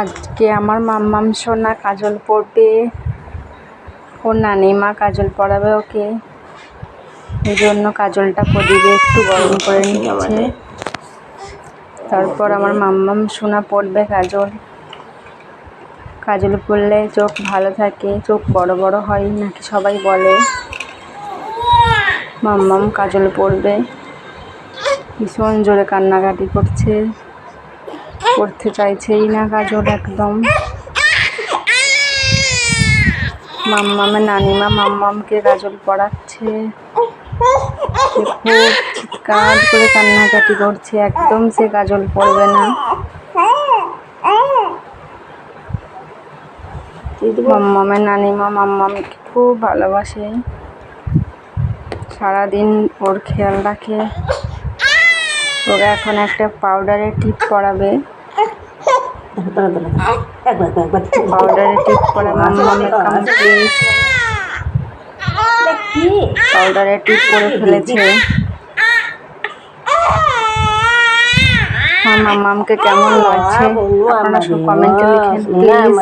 আজকে আমার মাম্মাম সোনা কাজল পড়বে। ওর নানিমা কাজল পরাবে ওকে। এই জন্য কাজলটা পরিয়ে একটু গরম করে নিচ্ছে। তারপর আমার মাম্মাম সোনা পড়বে কাজল। কাজল পরলে চোখ ভালো থাকে, চোখ বড় বড় হয় নাকি সবাই বলে। মাম্মাম কাজল পরবে ভীষণ জোরে কান্নাকাটি করছে। পড়তে চাইছেই না কাজল একদম। মাম্মামের নানিমা মাম্মামকে গাজল পড়াচ্ছে। খুব চিৎকার করে কান্নাকাটি করছে, একদম সে গাজল পড়বে না। মাম্মামের নানিমা মাম্মামকে খুব ভালোবাসে। সারাদিন ওর খেয়াল রাখে। ওরা এখন একটা পাউডারের টিপ পরাবে। পাউডারের টিপ করে করে ফেলেছে। আমার মামকে কেমন লাগছে? আপনারা সব কমেন্টে লিখেন প্লিজ